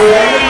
Thank.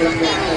Hả?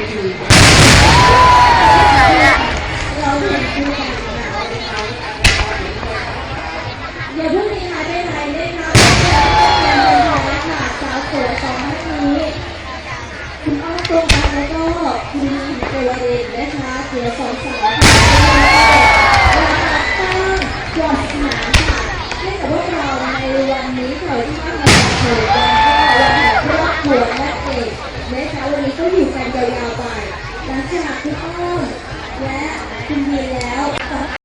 อะอย่าเพิ่งมีใครไปไหนเลยค่ะเป็นของค่ะสาวสวยสองท่านนี้คุณอ้อตรงกันแล้วก็คุณหญิงเกวเรนนะคะเสียสองสาวค่ะตั้งกวาดสนามค่ะให้กับพวกเราในวันนี้ค่ะที่มาเผยนก็วันครอบครัวและเด็ก นะคะวันนี้ก็อยู่กันยาวๆไปหลังจากคุณอ้อมและคุณเพียแล้ว